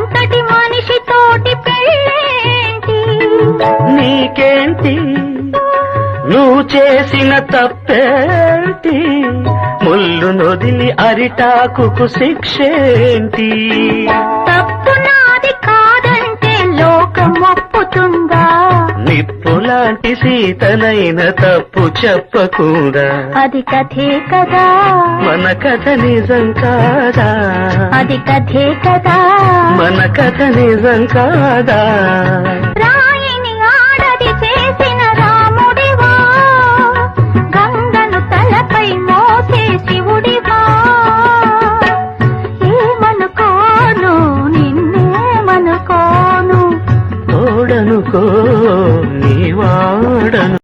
అంతటి మనిషి తోటి పెళ్ళేంటి? నీకేంటి? నువ్వు చేసిన తప్పేంటి? ముళ్ళు నొదిలి అరిటాకు శిక్షేంటి? నిప్పులాంటి సీతనైన తప్పు చెప్పకుండా అది కథే కదా. మన కథ నిజం కాదా? అది కథే కదా. మన కథ నిజం కాదా? నిన్నేమనుకోను నీవాడను.